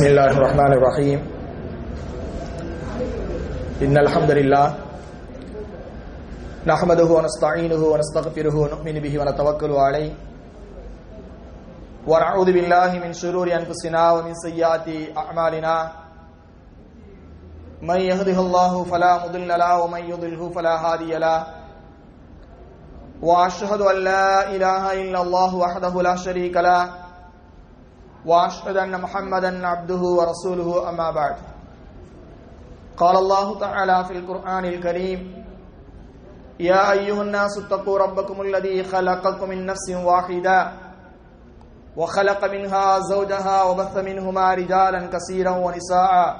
بسم الله الرحمن الرحيم إن الحمد لله نحمده ونستعينه ونستغفره ونؤمن به ونتوكل عليه ونعوذ بالله من شرور أنفسنا ومن سيئات أعمالنا من يهده الله فلا مضل له ومن يضله فلا هادي له وأشهد أن لا إله إلا الله وحده لا شريك له وأشهد أن محمدا عبده ورسوله أما بعد. قال الله تعالى في القرآن الكريم يا أيها الناس اتقوا ربكم الذي خلقكم من نفس واحدة وخلق منها زوجها وبث منهما رجالا كثيرا ونساء.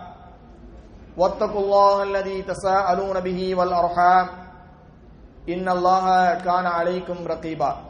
واتقوا الله الذي تساءلون به والأرحام. إن الله كان عليكم رقيبا.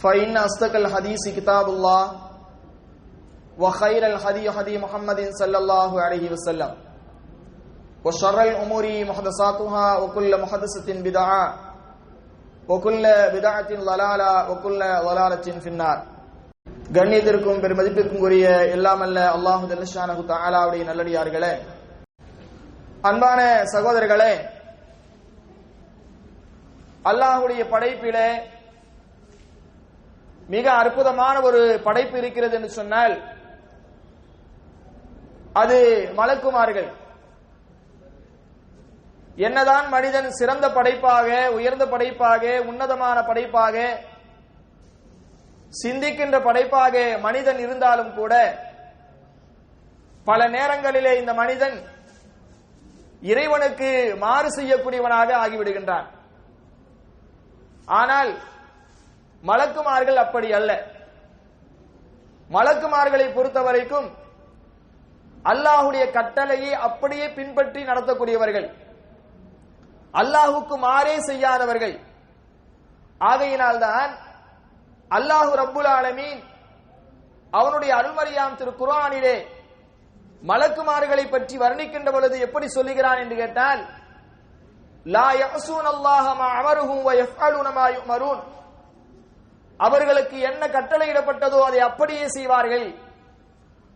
فإن أصدق الحديث كتاب الله وخير الحديث حديث محمد صلى الله عليه وسلم وشر الأمور محدثاتها وكل محدثة بدعة وكل بدعة ضلالة وكل ضلالة في النار கண்ணியத்திற்கும் பெருமதிப்பிற்கும் உரிய எல்லாமல்ல அல்லாஹு தல்லஷானு தாலாவுடைய நல்லடியார்களே அன்பான சகோதரர்களே அல்லாஹுடைய படைப்பிலே மிக அற்புதமான ஒரு படைப்பு இருக்கிறது என்று சொன்னால் அது மலக்குமார்கள். என்னதான் மனிதன் சிறந்த படைப்பாக உயர்ந்த படைப்பாக உன்னதமான படைப்பாக சிந்திக்கின்ற படைப்பாக மனிதன் இருந்தாலும் கூட பல நேரங்களிலே இந்த மனிதன் இறைவனுக்கு மாறு செய்யக்கூடியவனாக ஆகிவிடுகின்றான். ஆனால் மலக்குமார்கள் அப்படி அல்ல. மலக்குமார்களை பொறுத்த வரைக்கும் அல்லாஹுடைய கட்டளையை அப்படியே பின்பற்றி நடத்தக்கூடியவர்கள். அல்லாஹுக்கு மாறே செய்யாதவர்கள். ஆகையினால்தான் அல்லாஹு ரப்புல் ஆலமீன் அவனுடைய அருள்மறியாம் திரு குரானிலே மலக்குமார்களை பற்றி வர்ணிக்கின்ற பொழுது எப்படி சொல்லுகிறான் என்று கேட்டால் லா யஸூன் அல்லாஹ் மா அமருஹு வ யஃஅலுன மா யுமரூன். அவர்களுக்கு என்ன கட்டளையிடப்பட்டதோ அதை அப்படியே செய்வார்கள்.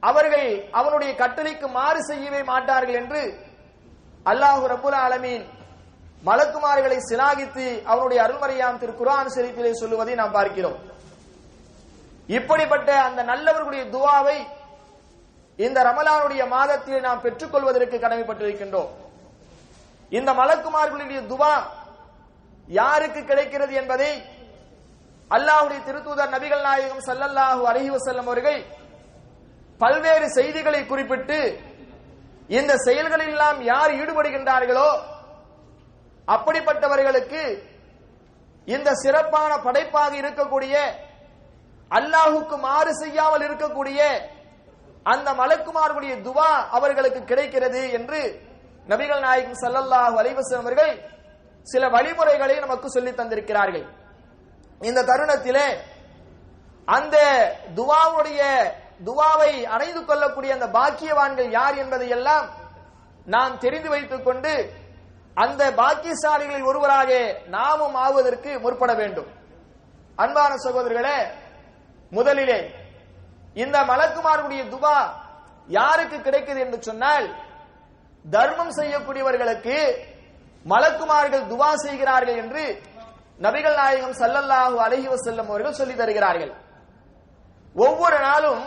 அவர்கள் அவனுடைய கட்டளைக்கு மாறு செய்யவே மாட்டார்கள் என்று அல்லாஹு ரபுல் ஆலமீன் மலக்குமார்களை சிலாகித்து அவனுடைய அருள்மறையாம் திரு குரான் சிரிப்பிலே சொல்லுவதை நாம் பார்க்கிறோம். இப்படிப்பட்ட அந்த நல்லவர்களுடைய துவாவை இந்த ரமலானுடைய மாதத்திலே நாம் பெற்றுக்கொள்வதற்கு கடமைப்பட்டிருக்கின்றோம். இந்த மலக்குமார்களுடைய துவா யாருக்கு கிடைக்கிறது என்பதை அல்லாஹுடைய திருத்தூதர் நபிகள் நாயகம் சல்லல்லாஹு அலஹி வசல்லம் அவர்கள் பல்வேறு செய்திகளை குறிப்பிட்டு இந்த செயல்களில் எல்லாம் யார் ஈடுபடுகின்றார்களோ அப்படிப்பட்டவர்களுக்கு இந்த சிறப்பான படைப்பாக இருக்கக்கூடிய அல்லாஹுக்கு மாறு செய்யாமல் இருக்கக்கூடிய அந்த மலக்குமார்களுடைய துவா அவர்களுக்கு கிடைக்கிறது என்று நபிகள் நாயகம் சல்லல்லாஹு அலைவசம் அவர்கள் சில வழிமுறைகளை நமக்கு சொல்லி தந்திருக்கிறார்கள். இந்த தருணத்திலே அந்த துவாவுடைய துவாவை அணைந்து கொள்ளக்கூடிய அந்த பாக்கியவான்கள் யார் என்பதை எல்லாம் நாம் தெரிந்து வைத்துக் கொண்டு அந்த பாக்கியசாலிகளில் ஒருவராக நாமும் ஆவதற்கு முற்பட வேண்டும். அன்பான சகோதரர்களே முதலிலே இந்த மலக்குமாருடைய துவா யாருக்கு கிடைக்குது என்று சொன்னால் தர்மம் செய்யக்கூடியவர்களுக்கு மலக்குமார்கள் துவா செய்கிறார்கள் என்று நபிகள் நாயகம் சல்லல்லாஹு அலஹி வசல்லம் அவர்கள் சொல்லி தருகிறார்கள். ஒவ்வொரு நாளும்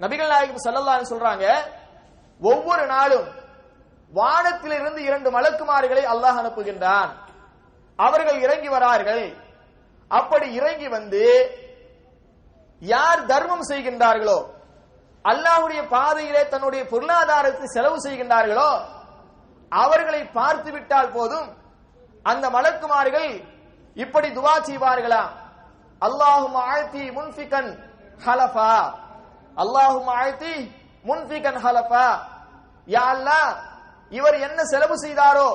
நபிகள் நாயகம் சல்லல்லாஹு சொல்றாங்க ஒவ்வொரு நாளும் வானத்திலிருந்து இரண்டு மலக்குமார்களை அல்லாஹ் அனுப்புகின்றான். அவர்கள் இறங்கி வரார்கள். அப்படி இறங்கி வந்து யார் தர்மம் செய்கின்றார்களோ அல்லாஹுடைய பாதையிலே தன்னுடைய பொருளாதாரத்தை செலவு செய்கின்றார்களோ அவர்களை பார்த்து விட்டால் போதும் அந்த மலக்குமார்கள் இப்படி துவா செய்வார்களா? அல்லாஹும் ஆழ்த்தி முன்ஃபிகன் ஹலஃபா. அல்லாஹும் ஆழ்த்தி முன்ஃபிகன் ஹலஃபா. யா அல்லா இவர் என்ன செலவு செய்தாரோ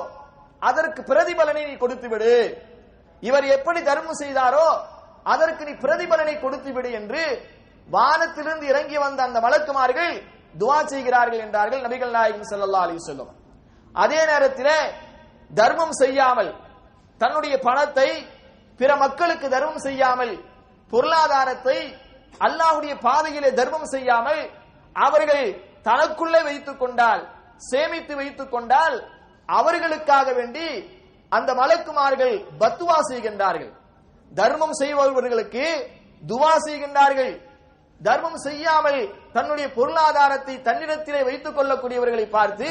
அதற்கு பிரதிபலனை நீ கொடுத்து விடு இவர் எப்படி தர்மம் செய்தாரோ அதற்கு நீ பிரதிபலனை கொடுத்து விடு என்று வானத்திலிருந்து இறங்கி வந்த அந்த மலக்குமார்கள் துவா செய்கிறார்கள் என்றார்கள் நபிகள் நாயகம் செல்லல்லா அலி சொல்லும் அதே நேரத்தில் தர்மம் செய்யாமல் தன்னுடைய பணத்தை பிற மக்களுக்கு தர்மம் செய்யாமல் பொருளாதாரத்தை அல்லாஹுடைய பாதையிலே தர்மம் செய்யாமல் அவர்கள் தனக்குள்ளே வைத்துக் கொண்டால் சேமித்து வைத்துக் கொண்டால் அவர்களுக்காக வேண்டி அந்த மலக்குமார்கள் பத்துவா செய்கின்றார்கள். தர்மம் செய்பவர்களுக்கு துவா செய்கின்றார்கள். தர்மம் செய்யாமல் தன்னுடைய பொருளாதாரத்தை தன்னிடத்திலே வைத்துக் கொள்ளக்கூடியவர்களை பார்த்து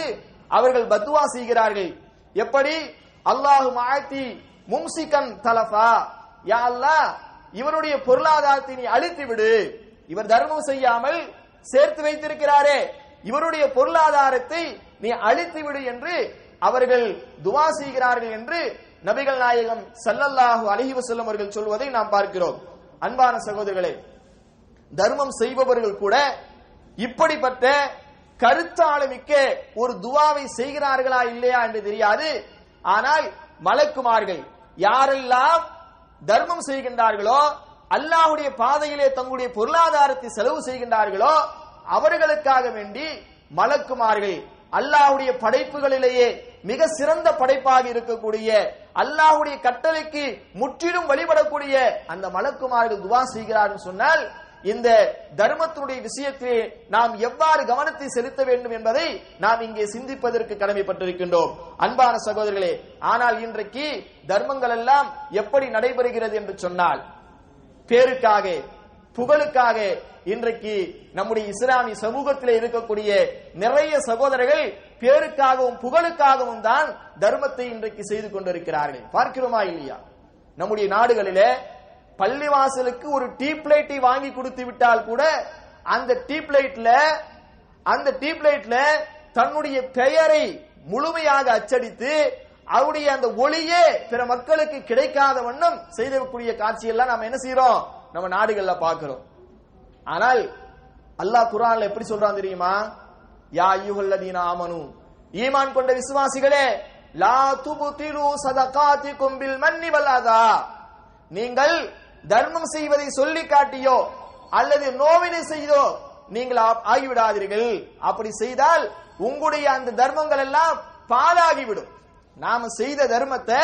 அவர்கள் பத்துவா செய்கிறார்கள். எப்படி? அல்லாஹு மாத்தி மும்சிகன் தலஃபா. யா அல்லாஹ் இவருடைய பொருளாதாரத்தை நீ அழித்து விடு. இவர் தர்மம் செய்யாமல் சேர்த்து வைத்திருக்கிறாரே. இவருடைய பொருளாதாரத்தை நீ அழித்து விடு என்று அவர்கள் துவா செய்கிறார்கள் என்று நபிகள் நாயகம் சல்லல்லாஹு அலஹி வசல்லம் அவர்கள் சொல்வதை நாம் பார்க்கிறோம். அன்பான சகோதரர்களே தர்மம் செய்பவர்கள் கூட இப்படிப்பட்ட கருத்தாளுமிக்க ஒரு துவாவை செய்கிறார்களா இல்லையா என்று தெரியாது. ஆனால் மலக்குமார்கள் யாரெல்லாம் தர்மம் செய்கின்றார்களோ அல்லாஹுடைய பாதையிலே தங்களுடைய பொருளாதாரத்தை செலவு செய்கின்றார்களோ அவர்களுக்காக வேண்டி மலக்குமார்கள் அல்லாஹ்வுடைய படைப்புகளிலேயே மிக சிறந்த படைப்பாக இருக்கக்கூடிய அல்லாஹ்வுடைய கட்டளைக்கு முற்றிலும் வழிபடக்கூடிய அந்த மலக்குமார்கள் துவா செய்கிறார்கள் சொன்னால் இந்த தர்மத்தினுடைய விஷயத்திலே நாம் எவ்வாறு கவனத்தை செலுத்த வேண்டும் என்பதை நாம் இங்கே சிந்திப்பதற்கு கடமைப்பட்டிருக்கின்றோம். அன்பான சகோதரர்களே ஆனால் இன்றைக்கு தர்மங்கள் எல்லாம் எப்படி நடைபெறுகிறது என்று சொன்னால் பேருக்காக புகழுக்காக இன்றைக்கு நம்முடைய இஸ்லாமிய சமூகத்தில் இருக்கக்கூடிய நிறைய சகோதரர்கள் பேருக்காகவும் புகழுக்காகவும் தான் தர்மத்தை இன்றைக்கு செய்து கொண்டிருக்கிறார்கள். பார்க்கிறோமா இல்லையா? நம்முடைய நாடுகளிலே பள்ளிவாசலுக்கு ஒரு டீ லைட்டை வாங்கி கொடுத்து விட்டால் கூட அந்த டீ பிளேட்ல அந்த டீ பிளேட்ல தன்னுடைய பெயரை முழுமையாக அச்சடித்து அவருடைய அந்த ஒளியே பிற மக்களுக்கு கிடைக்காத வண்ணம் செய்தக்கூடிய காட்சியெல்லாம் நாம என்ன செய்யறோம் நம்ம நாடுகள்ல பாக்குறோம் ஆனால் அல்லாஹ் குரான்ல எப்படி சொல்றான் தெரியுமா? யா அய்யுஹல்லதீன ஆமனு ஈமான் கொண்ட விசுவாசிகளே லா துபுதிலு சதகாதி கொம்பில் மன்னி வல்லாதா நீங்கள் தர்மம் செய்வதை சொல்லி காட்டியோ அல்லது நோவினை செய்தோ நீங்கள் ஆகிவிடாதீர்கள். அப்படி செய்தால் உங்களுடைய அந்த தர்மங்கள் எல்லாம் பாழாகிவிடும். நாம செய்த தர்மத்தை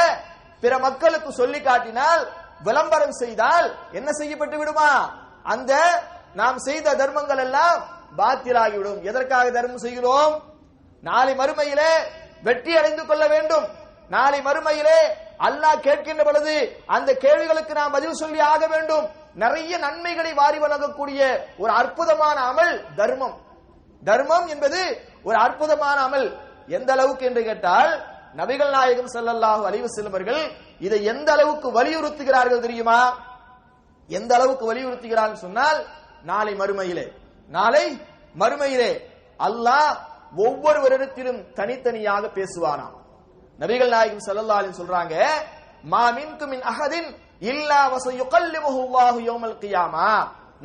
பிற மக்களுக்கு சொல்லி காட்டினால் விளம்பரம் செய்தால் என்ன செய்யப்பட்டு விடுமா? அந்த நாம் செய்த தர்மங்கள் எல்லாம் பாத்தியலாகிவிடும் எதற்காக தர்மம் செய்கிறோம்? நாளை மறுமையிலே வெற்றி அடைந்து கொள்ள வேண்டும். நாளை மறுமையிலே அல்லாஹ் கேட்கின்ற பொழுது அந்த கேள்விகளுக்கு நாம் பதில் சொல்லி ஆக வேண்டும். நிறைய நன்மைகளை வாரி வழங்கக்கூடிய ஒரு அற்புதமான அமல் தர்மம். தர்மம் என்பது ஒரு அற்புதமான அமல். எந்த அளவுக்கு என்று கேட்டால் நபிகள் நாயகம் ஸல்லல்லாஹு அலைஹி வஸல்லம் இதை எந்த அளவுக்கு வலியுறுத்துகிறார்கள் தெரியுமா? எந்த அளவுக்கு வலியுறுத்துகிறார்கள் சொன்னால் நாளை மறுமையிலே. நாளை மறுமையிலே. அல்லாஹ் ஒவ்வொருவரிடத்திலும் தனித்தனியாக பேசுவானாம். நபிகள் நாயகம் ஸல்லல்லாஹு சொல்றாங்க மா மின் அஹதின் இல்லா வசயுகல்லிமுஹு அல்லாஹு யௌமல் கியாமா.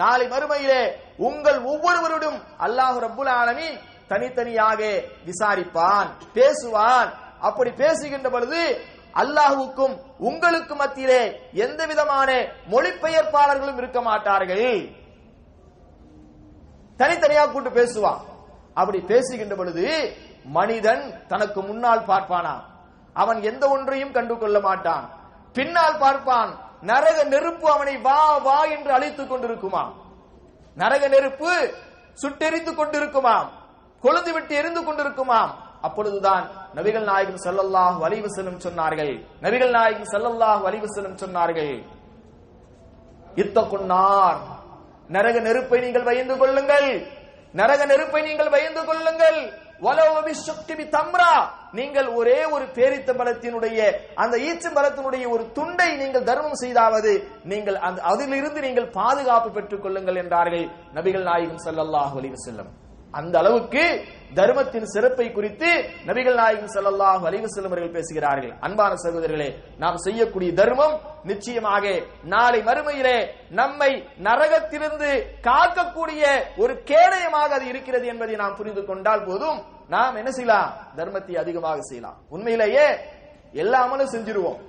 நாளை மறுமையிலே உங்கள் ஒவ்வொருவருடும் அல்லாஹ் ரப்புல் ஆலமீன் தனித்தனியாக விசாரிப்பான் பேசுவான். அப்படி பேசுகின்ற பொழுது அல்லாஹுக்கும் உங்களுக்கு மத்தியிலே எந்த விதமான மொழிபெயர்ப்பாளர்களும் இருக்க மாட்டார்கள். தனித்தனியா கூட்டு பேசுவான். அப்படி பேசுகின்ற பொழுது மனிதன் தனக்கு முன்னால் பார்ப்பானா? அவன் எந்த ஒன்றையும் கண்டு கொள்ள மாட்டான் பின்னால் பார்ப்பான் நரக நெருப்பு அவனை வா வா என்று அழைத்துக் கொண்டிருக்குமாம். நரக நெருப்பு சுட்டெரித்துக் கொண்டிருக்குமாம். கொழுந்து விட்டு எரிந்து கொண்டிருக்குமாம். அப்பொழுதுதான் நபிகள் நாயகம் செல்லல்லாஹ் வலிவு செல்லும் சொன்னார்கள். நபிகள் நாயகம் செல்லல்லாஹ் வலிவு செல்லும் சொன்னார்கள் இத்தகுன்னார் நரக நெருப்பை நீங்கள் பயந்து கொள்ளுங்கள். நரக நெருப்பை நீங்கள் பயந்து கொள்ளுங்கள். நீங்கள் ஒரே ஒரு பேரித்த பலத்தினுடைய அந்த ஈச்சம் பலத்தினுடைய ஒரு துண்டை நீங்கள் தர்மம் செய்தாவது நீங்கள் அந்த அதிலிருந்து நீங்கள் பாதுகாப்பு பெற்றுக் கொள்ளுங்கள் என்றார்கள் நபிகள் நாயகம் சல்லாஹ் அலைஹி வஸல்லம். அந்த அளவுக்கு தர்மத்தின் சிறப்பை குறித்து நபிகள் நாயகம் ஸல்லல்லாஹு அலைவு செல்லும் அவர்கள் பேசுகிறார்கள். அன்பான சகோதரர்களே நாம் செய்யக்கூடிய தர்மம் நிச்சயமாக நாளை மறுமையிலே நம்மை நரகத்திலிருந்து காக்கக்கூடிய ஒரு கேடயமாக அது இருக்கிறது என்பதை நாம் புரிந்து கொண்டால் போதும். நாம் என்ன செய்யலாம்? தர்மத்தை அதிகமாக செய்யலாம். உண்மையிலேயே எல்லாமலும் செஞ்சிருவோம்.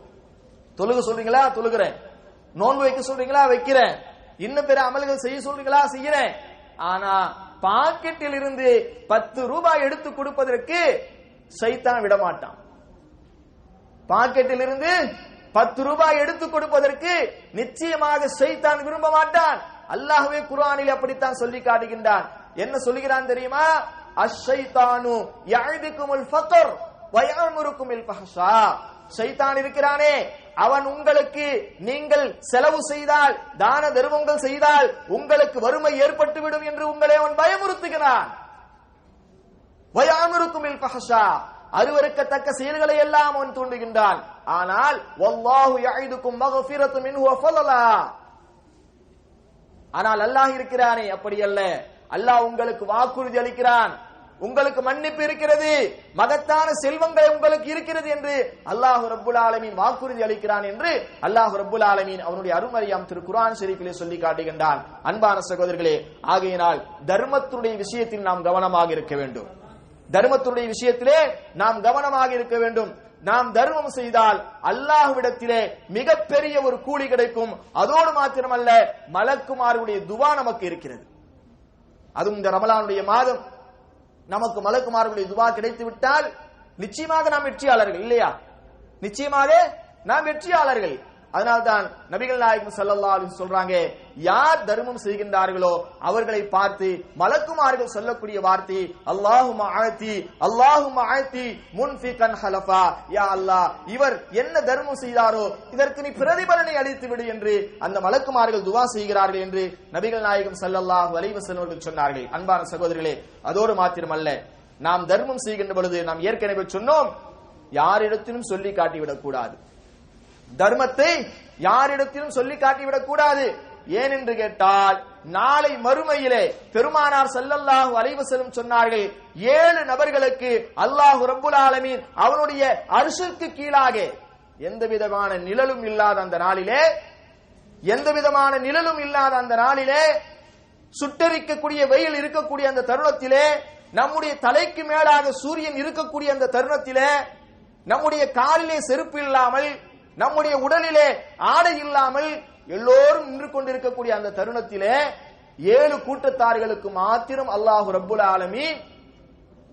தொழுக சொல்றீங்களா? தொழுகிறேன். நோன்பு வைக்க சொல்றீங்களா? வைக்கிறேன். இன்னும் பிற அமல்கள் செய்ய சொல்றீங்களா? செய்யறேன் ஆனா பாக்கெட்டில் இருந்து பத்து ரூபாய் எடுத்து கொடுப்பதற்கு சைத்தான் விடமாட்டான். பாக்கெட்டில் இருந்து பத்து ரூபாய் எடுத்து கொடுப்பதற்கு நிச்சயமாக சைத்தான் விரும்ப மாட்டான் அல்லாஹ்வே குரானில் அப்படித்தான் சொல்லி காட்டுகின்றான். என்ன சொல்லுகிறான் தெரியுமா? அஷைத்தானு யஅதுகுமுல் ஃபக்கர் வயாமுருக்குமில் ஃபஹஷா. சைத்தான் இருக்கிறானே அவன் உங்களுக்கு நீங்கள் செலவு செய்தால் தான தர்மங்கள் செய்தால் உங்களுக்கு வறுமை ஏற்பட்டுவிடும் என்று உங்களை அவன் பயமுறுத்துகிறான். வயாமிருக்குமில் ஃபஹஷா அருவருக்கத்தக்க செயல்களை எல்லாம் அவன் தூண்டுகின்றான். ஆனால் வல்லாஹு யஇதுக்கும் மக்ஃபிரத்து மின்ஹு ஃபலலா ஆனால் அல்லாஹ் இருக்கிறானே அப்படி அல்ல. அல்லாஹ் உங்களுக்கு வாக்குறுதி அளிக்கிறான். உங்களுக்கு மன்னிப்பு இருக்கிறது. மகத்தான செல்வங்கள் உங்களுக்கு இருக்கிறது என்று அல்லாஹ் ரபுல் ஆலமீன் வாக்குறுதி அளிக்கிறான் என்று அல்லாஹ் ரபுல் ஆலமீன் அவனுடைய அருமறியாம் திரு குரான் ஷெரீஃபிலே சொல்லி காட்டுகின்றான். அன்பான சகோதரர்களே ஆகையினால் தர்மத்துடைய விஷயத்தில் நாம் கவனமாக இருக்க வேண்டும். தர்மத்துடைய விஷயத்திலே நாம் கவனமாக இருக்க வேண்டும். நாம் தர்மம் செய்தால் அல்லாஹ்விடத்திலே மிகப்பெரிய ஒரு கூலி கிடைக்கும். அதோடு மாத்திரமல்ல மலக்குமாருடைய துவா நமக்கு இருக்கிறது. அதுவும் இந்த ரமலானுடைய மாதம். நமக்கு மலக்குமார்கள் துவா கிடைத்து விட்டால் நிச்சயமாக நாம் வெற்றியாளர்கள் இல்லையா? நிச்சயமாக நாம் வெற்றியாளர்கள். அதனால்தான் நபிகள் நாயகம் ஸல்லல்லாஹு அலைஹி சொல்றாங்க யார் தர்மம் செய்கின்றார்களோ அவர்களை பார்த்து மலக்குமார்கள் சொல்லக்கூடிய வார்த்தை அல்லாஹும்ம ஆத்தி அல்லாஹும்ம ஆத்தி முன்ஃபிகன் ஹலஃபா. யா அல்லாஹ் இவர் என்ன தர்மம் செய்தாரோ இதற்கு நீ பிரதிபலனை அளித்து விடு என்று அந்த மலக்குமார்கள் துவா செய்கிறார்கள் என்று நபிகள் நாயகம் ஸல்லல்லாஹு அலைஹி வஸல்லம் அவர்கள் சொன்னார்கள். அன்பான சகோதரிகளே அதோடு மாத்திரமல்ல நாம் தர்மம் செய்கின்ற பொழுது நாம் ஏற்கனவே சொன்னோம் யாரிடத்திலும் சொல்லி காட்டிவிடக் கூடாது. தர்மத்தை யாரிடத்திலும் சொல்லி காட்டிவிடக் கூடாது. ஏன் என்று கேட்டால் நாளை மறுமையிலே பெருமானார் செல்லல்லாஹு அலைவு செல்லும் சொன்னார்கள் ஏழு நபர்களுக்கு அல்லாஹ் ரபுல் ஆலமீன் அவனுடைய அரிசுக்கு கீழாக எந்த விதமான நிழலும் இல்லாத அந்த நாளிலே எந்த விதமான நிழலும் இல்லாத அந்த நாளிலே சுட்டரிக்கக்கூடிய வெயில் இருக்கக்கூடிய அந்த தருணத்திலே நம்முடைய தலைக்கு மேலாக சூரியன் இருக்கக்கூடிய அந்த தருணத்திலே நம்முடைய காலிலே செருப்பு இல்லாமல் நம்முடைய உடலிலே ஆடை இல்லாமல் எல்லோரும் நின்று கொண்டிருக்கக்கூடிய அந்த தருணத்திலே ஏழு கூட்டத்தார்களுக்கு மாத்திரம் அல்லாஹு ரப்புல் ஆலமி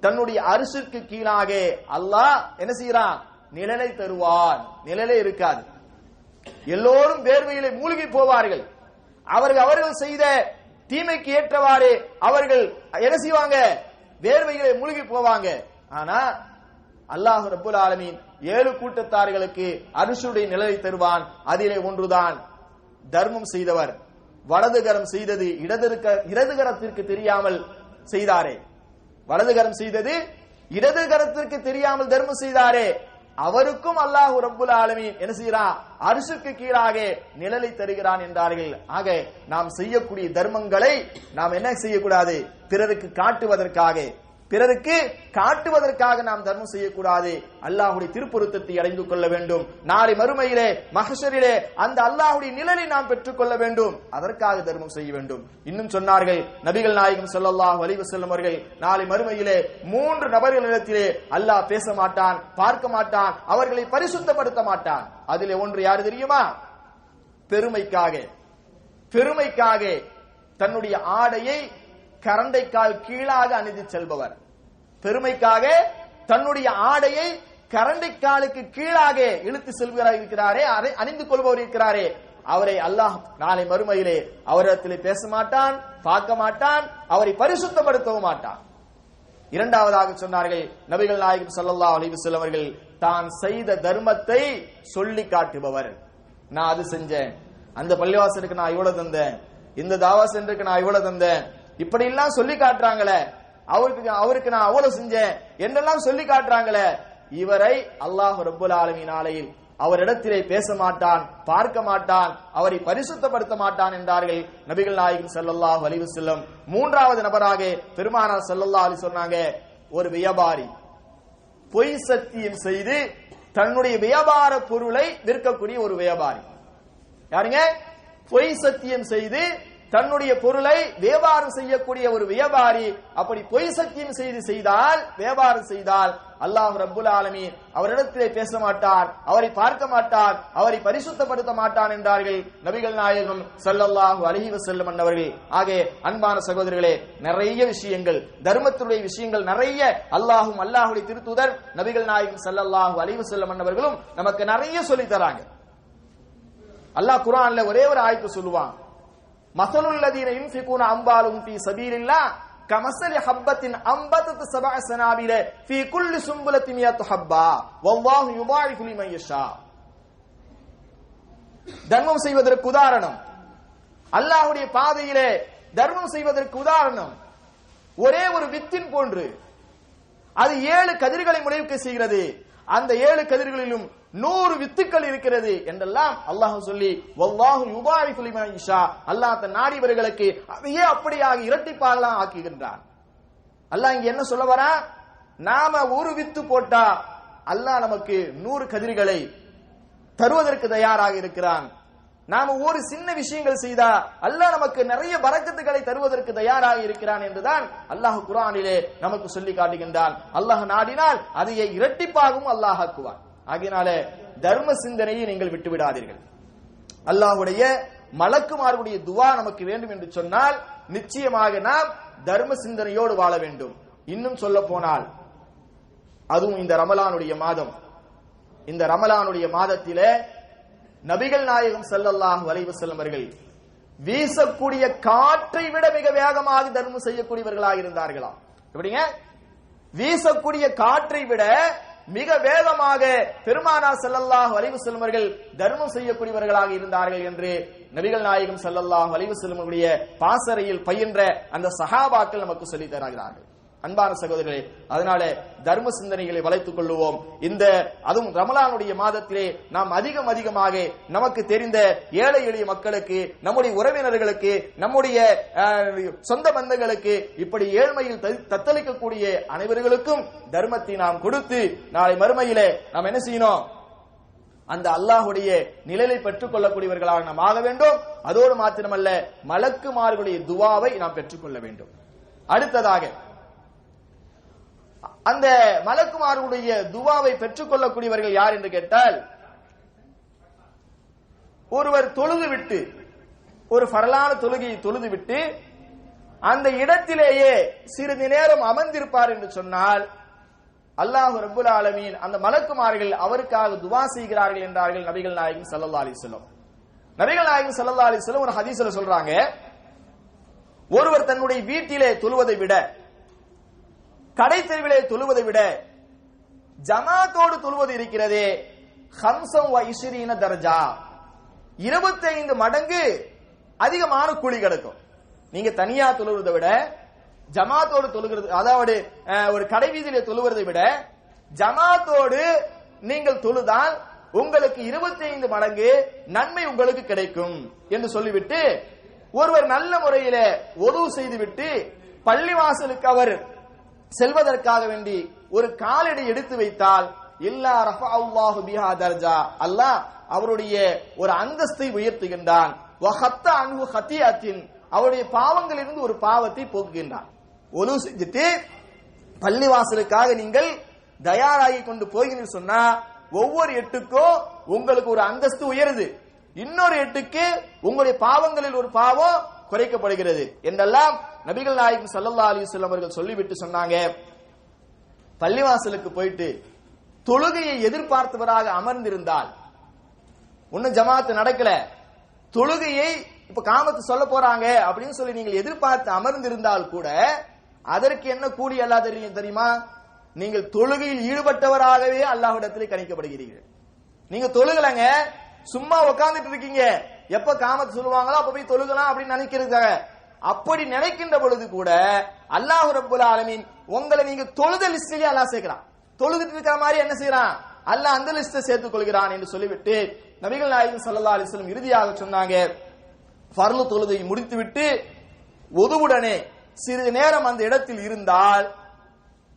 தன்னுடைய அரிசிற்கு கீழாக அல்லாஹ் என்ன செய்யறான் நிழலை தருவான். நிழலே இருக்காது. எல்லோரும் வேர்வையிலே மூழ்கி போவார்கள். அவர்கள் அவர்கள் செய்த தீமைக்கு ஏற்றவாறு அவர்கள் என்ன செய்வாங்க? வேர்வைகளை மூழ்கி போவாங்க. ஆனா அல்லாஹ் ரபுல் ஆலமீன் ஏழு கூட்டத்தார்களுக்கு அரிசுடைய நிழலை தருவான். அதிலே ஒன்றுதான் தர்மம் செய்தவர். வலதுகரம் செய்தது இடதுக இடதுகரத்திற்கு தெரியாமல் செய்தாரே. வலதுகரம் செய்தது இடதுகரத்திற்கு தெரியாமல் தர்மம் செய்தாரே. அவருக்கும் அல்லாஹு ரப்புல் ஆலமீன் என்ன செய்கிறான் அரிசுக்கு கீழாக நிழலை தருகிறான் என்றார்கள். ஆக நாம் செய்யக்கூடிய தர்மங்களை நாம் என்ன செய்யக்கூடாது? பிறருக்கு காட்டுவதற்காக பிறருக்கு காட்டுவதற்காக நாம் தர்மம் செய்யக்கூடாது. அல்லாஹுடைய திருப்பொருத்தத்தை அடைந்து கொள்ள வேண்டும். நாளை மறுமையிலே மகசரிலே அந்த அல்லாஹுடைய நிழலை நாம் பெற்றுக்கொள்ள வேண்டும். அதற்காக தர்மம் செய்ய வேண்டும். இன்னும் சொன்னார்கள் நபிகள் நாயகம் ஸல்லல்லாஹு வலிவு செல்லும் அவர்கள் நாளை மறுமையிலே மூன்று நபர்களிடத்திலே அல்லாஹ் பேச மாட்டான் பார்க்க மாட்டான் அவர்களை பரிசுத்தப்படுத்த மாட்டான். அதிலே ஒன்று யாரு தெரியுமா? பெருமைக்காக. பெருமைக்காக தன்னுடைய ஆடையை கரண்டைக்கால் கீழாக அணிந்து செல்பவர். பெருமைக்காக தன்னுடைய ஆடையை கரண்டை காலுக்கு கீழாக இழுத்து செல்கிறார் இருக்கிறாரே அதை அணிந்து கொள்பவர் இருக்கிறாரே. அவரை அல்லாஹ் நாளை மறுமையிலே அவரிடத்தில் பேச மாட்டான் பார்க்க மாட்டான் அவரை பரிசுத்தப்படுத்தவும் மாட்டான். இரண்டாவதாக சொன்னார்கள் நபிகள் நாயகம் சல்லா அலைஹி செல்லவர்கள் அவர்கள் தான் செய்த தர்மத்தை சொல்லி காட்டுபவர். நான் அது செஞ்சேன். அந்த பள்ளிவாசலுக்கு நான் இவ்வளவு தந்தேன். இந்த தாவா சென்றுக்கு நான் இவ்வளவு தந்தேன். இப்படி எல்லாம் சொல்லி காட்டுறாங்களே. அவருக்கு அவருக்கு நான் அவ்வளவு செஞ்சேன் என்றெல்லாம் சொல்லி காட்டுறாங்களே. இவரை அல்லாஹ் ரபுல் ஆலமின் ஆலையில் அவரிடத்திலே பேச மாட்டான் பார்க்க மாட்டான் அவரை பரிசுத்தப்படுத்த மாட்டான் என்றார்கள் நபிகள் நாயகன் செல்லல்லா வலிவு செல்லும் மூன்றாவது நபராக பெருமானார் செல்லல்லா அலி சொன்னாங்க ஒரு வியாபாரி பொய் சத்தியம் செய்து தன்னுடைய வியாபார பொருளை விற்கக்கூடிய ஒரு வியாபாரி. யாருங்க? பொய் சத்தியம் செய்து தன்னுடைய பொருளை வியாபாரம் செய்யக்கூடிய ஒரு வியாபாரி அப்படி பொய் சத்தியம் செய்து செய்தால் வியாபாரம் செய்தால் அல்லாஹ் ரப்புல் ஆலமி அவரிடத்திலே பேச மாட்டார் அவரை பார்க்க மாட்டார் அவரை பரிசுத்தப்படுத்த மாட்டான் என்றார்கள் நபிகள் நாயகம் ஸல்லல்லாஹு அலஹி வசல்லம் அவர்கள் ஆக அன்பான சகோதரர்களே நிறைய விஷயங்கள் தர்மத்துடைய விஷயங்கள் நிறைய அல்லாஹும் அல்லாஹுடைய திருத்துதர் நபிகள் நாயகம் சல்லல்லாஹு அலஹி வசல்லம் அவர்களும் நமக்கு நிறைய சொல்லி தராங்க. அல்லாஹ் குரான்ல ஒரே ஒரு ஆய்ப்பு சொல்லுவான். மசலுல்லதீன யுன்ஃபிகூன அம்பாலுஹும் ஃபீ சபீலில்லாஹ் கமசலி ஹப்பத்தின் அம்பதத் சபா சனாபில ஃபீ குல்லி சும்புலத்தி மியத்து ஹப்பா வல்லாஹு யுதாயிஃபு லிமன் யஷா தர்மம் செய்வதற்கு உதாரணம் அல்லாஹ்வுடைய பாதையிலே தர்மம் செய்வதற்கு உதாரணம் ஒரே ஒரு வித்தின் போன்று அது ஏழு கதிர்களை முளைவுக்கு செய்கிறது அந்த ஏழு கதிர்களிலும் நூறு வித்துக்கள் இருக்கிறது என்றெல்லாம் அல்லாஹ் சொல்லி வல்லாஹு யுபாரிஃபு லிமன் இஷா அல்லாஹ் தன் நாடிவர்களுக்கு அதையே அப்படியாக இரட்டிப்பாகலாம் ஆக்குகின்றான். அல்லாஹ் இங்க என்ன சொல்ல வரா? நாம ஒரு வித்து போட்டா அல்லாஹ் நமக்கு நூறு கதிர்களை தருவதற்கு தயாராக இருக்கிறான். நாம ஒரு சின்ன விஷயங்கள் செய்தா அல்லாஹ் நமக்கு நிறைய பரக்கத்துகளை தருவதற்கு தயாராக இருக்கிறான் என்றுதான் அல்லாஹ் குரானிலே நமக்கு சொல்லி காட்டுகின்றான். அல்லாஹ் நாடினால் அதையே இரட்டிப்பாகவும் அல்லாஹ் ஆக்குவான். ஆகையினால தர்ம சிந்தனையை நீங்கள் விட்டு விடாதீர்கள் அல்லாஹ்வுடைய மலக்குமார்களுடைய துவா நமக்கு வேண்டும் என்று சொன்னால் நிச்சயமாக நாம் தர்ம சிந்தனையோடு வாழ வேண்டும். இன்னும் சொல்ல போனால் அதுவும் இந்த ரமலானுடைய மாதம். இந்த ரமலானுடைய மாதத்திலே நபிகள் நாயகம் செல்லல்லாஹ் வலைவு செல்லும் அவர்கள் வீசக்கூடிய காற்றை விட மிக வேகமாக தர்மம் செய்யக்கூடியவர்களாக இருந்தார்களாம். எப்படிங்க? வீசக்கூடிய காற்றை விட மிக வேகமாக பெருமானா செல்லல்லாஹ் அலைஹி வஸல்லம் தர்மம் செய்யக்கூடியவர்களாக இருந்தார்கள் என்று நபிகள் நாயகம் செல்லல்லாஹ் அலைஹி வஸல்லம் பாசறையில் பயின்ற அந்த சகாபாக்கள் நமக்கு சொல்லித் தருகிறார்கள். அன்பான சகோதரர்களே அதனால தர்ம சிந்தனைகளை வளைத்துக் கொள்ளுவோம். இந்த அதுவும் ரமலானுடைய மாதத்திலே நாம் அதிகம் அதிகமாக நமக்கு தெரிந்த ஏழை எளிய மக்களுக்கு நம்முடைய உறவினர்களுக்கு நம்முடைய சொந்த பந்தங்களுக்கு இப்படி ஏழ்மையில் தத்தளிக்கக்கூடிய அனைவர்களுக்கும் தர்மத்தை நாம் கொடுத்து நாளை மறுமையிலே நாம் என்ன செய்யணும்? அந்த அல்லாஹுடைய நிழலை பெற்றுக் கொள்ளக்கூடியவர்களாக நாம் ஆக வேண்டும். அதோடு மாத்திரமல்ல மலக்குமார்களுடைய துவாவை நாம் பெற்றுக்கொள்ள வேண்டும். அடுத்ததாக அந்த மலக்குமாருடைய துவாவை பெற்றுக்கொள்ளக்கூடியவர்கள் யார் என்று கேட்டால் ஒருவர் தொழுது விட்டு ஒரு பரலான தொழுகையை தொழுது விட்டு அந்த இடத்திலேயே சிறிது நேரம் அமர்ந்திருப்பார் என்று சொன்னால் அல்லாஹ் ரபுல் ஆலமீன் அந்த மலக்குமார்கள் அவருக்காக துவா செய்கிறார்கள் என்றார்கள் நபிகள் நாயகம் சல்லா அலைஹி வஸல்லம். நபிகள் நாயகம் சல்லா அலைஹி ஒரு ஹதீஸ்ல சொல்றாங்க ஒருவர் தன்னுடைய வீட்டிலே தொழுவதை விட கடை தெருவிலே தொழுவதை விட ஜமாத்தோடு தொழுவது இருக்கிறதே ஹம்சம் வ தர்ஜா. 25 மடங்கு அதிகமான கூலி கிடைக்கும். நீங்க தனியா தொழுவதை விட ஜமாத்தோடு தொழுகிறது அதாவது ஒரு கடை வீதியிலே தொழுவதை விட ஜமாத்தோடு நீங்கள் தொழுதால் உங்களுக்கு 25 மடங்கு நன்மை உங்களுக்கு கிடைக்கும் என்று சொல்லிவிட்டு ஒருவர் நல்ல முறையில ஒதுவு செய்துவிட்டு பள்ளிவாசலுக்கு அவர் செல்வதற்காக வேண்டி ஒரு காலடி எடுத்து வைத்தால் இல்லா ரஃபஅல்லாஹு பிஹா தர்ஜா. அல்லாஹ் அவருடைய ஒரு அந்தஸ்தை உயர்த்துகின்றான். வஹத்த அன்பு ஹத்தியாத்தின் அவருடைய பாவங்களிலிருந்து ஒரு பாவத்தை போக்குகின்றான். ஒலு செஞ்சுட்டு பள்ளிவாசலுக்காக நீங்கள் தயாராகி கொண்டு போகிறீர்கள் சொன்னா ஒவ்வொரு எட்டுக்கும் உங்களுக்கு ஒரு அந்தஸ்து உயருது. இன்னொரு எட்டுக்கு உங்களுடைய பாவங்களில் ஒரு பாவம் குறைக்கப்படுகிறது என்றெல்லாம் நபிகள் நாயகம் ஸல்லல்லாஹு அலைஹி அவர்கள் சொல்லிவிட்டு சொன்னாங்க. பள்ளிவாசலுக்கு போயிட்டு தொழுகையை எதிர்பார்த்தவராக அமர்ந்திருந்தால் ஒன்னும் ஜமாத்து நடக்கல தொழுகையை இப்ப காமத்து சொல்ல போறாங்க அப்படின்னு சொல்லி நீங்கள் எதிர்பார்த்து அமர்ந்திருந்தால் கூட அதற்கு என்ன கூலி அல்லா தெரியும் தெரியுமா? நீங்கள் தொழுகையில் ஈடுபட்டவராகவே அல்லாஹ்விடத்திலே கணிக்கப்படுகிறீர்கள். நீங்க தொழுகலங்க சும்மா உட்கார்ந்துட்டு இருக்கீங்க. எப்ப காமத்து சொல்லுவாங்களோ அப்ப போய் தொழுகலாம் அப்படின்னு நினைக்கிறது அப்படி நினைக்கின்ற பொழுது கூட அல்லாஹ் ரபுல் ஆலமீன் உங்களை நீங்க தொழுத லிஸ்ட்லயே அல்லாஹ் சேர்க்கிறான். தொழுதுட்டு இருக்கிற மாதிரி என்ன செய்யறான்? அல்லாஹ் அந்த லிஸ்ட சேர்த்துக் கொள்கிறான் என்று சொல்லிவிட்டு நபிகள் நாயகம் சல்லா அலிஸ்லம் இறுதியாக சொன்னாங்க. ஃபர்லு தொழுதை முடித்துவிட்டு ஒதுவுடனே சிறிது நேரம் அந்த இடத்தில் இருந்தால்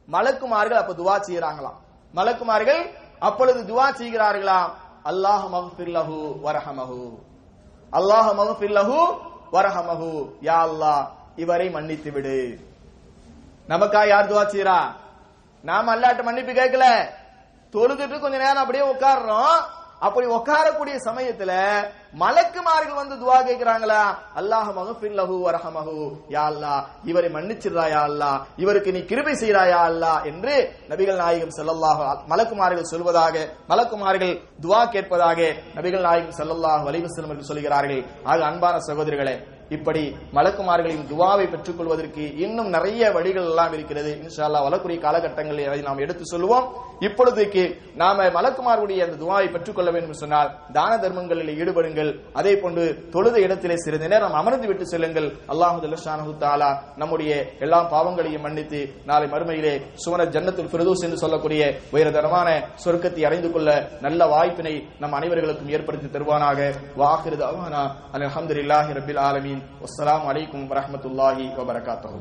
மலக்குமார்கள் அப்ப துவா செய்யறாங்களாம். மலக்குமார்கள் அப்பொழுது துவா செய்கிறார்களாம். அல்லாஹ் மகஃபிர் லஹு வரஹமஹு. அல்லாஹ் மகஃபிர் வரஹமஹு. யா அல்லாஹ் இவரை மன்னித்து விடு நமக்கா யார் துவா செய்யறா நாம அல்லாட்ட மன்னிப்பு கேட்கல. தொழுதுட்டு கொஞ்ச நேரம் அப்படியே உட்கார்றோம். அப்படி உட்காரக்கூடிய சமயத்துல மலக்குமார்கள் வந்து துவா கேட்கிறாங்களா அல்லாஹ் மகஃபிர் லஹு வரஹமஹு யா அல்லாஹ் இவரை மன்னிச்சிடுறா யா அல்லாஹ் இவருக்கு நீ கிருபை செய்றாயா அல்லாஹ் என்று நபிகள் நாயகம் ஸல்லல்லாஹு மலக்குமார்கள் சொல்வதாக மலக்குமார்கள் துவா கேட்பதாக நபிகள் நாயகம் ஸல்லல்லாஹு அலைஹி வஸல்லம் சொல்கிறார்கள். ஆக அன்பான சகோதரிகளே இப்படி மலக்குமார்களின் துவாவை பெற்றுக் கொள்வதற்கு இன்னும் நிறைய வழிகள் எல்லாம் இருக்கிறது. இன்ஷா அல்லாஹ் வளக்கூடிய காலகட்டங்களில் அதை நாம் எடுத்து சொல்லுவோம். இப்பொழுதுக்கு நாம மலக்குமாருடைய அந்த துவாவை பெற்றுக்கொள்ள வேண்டும் சொன்னால் தான தர்மங்களில் ஈடுபடுங்கள். அதே போன்று தொழுத இடத்திலே சிறிது நேரம் அமர்ந்து விட்டு செல்லுங்கள். அல்லாஹு தாலா நம்முடைய எல்லா பாவங்களையும் மன்னித்து நாளை மறுமையிலே சுவன ஜன்னத்துல் பிரதூஸ் என்று சொல்லக்கூடிய உயர்தரமான சொர்க்கத்தை அறிந்து கொள்ள நல்ல வாய்ப்பினை நம் அனைவர்களுக்கும் ஏற்படுத்தி தருவானாக. வாஹிருது அவானா அல்ஹம்துலில்லாஹி ரபில் ஆலமீன். வஸ்ஸலாமு அலைக்கும் வரமத்துல்லாஹி வபரகாத்தூ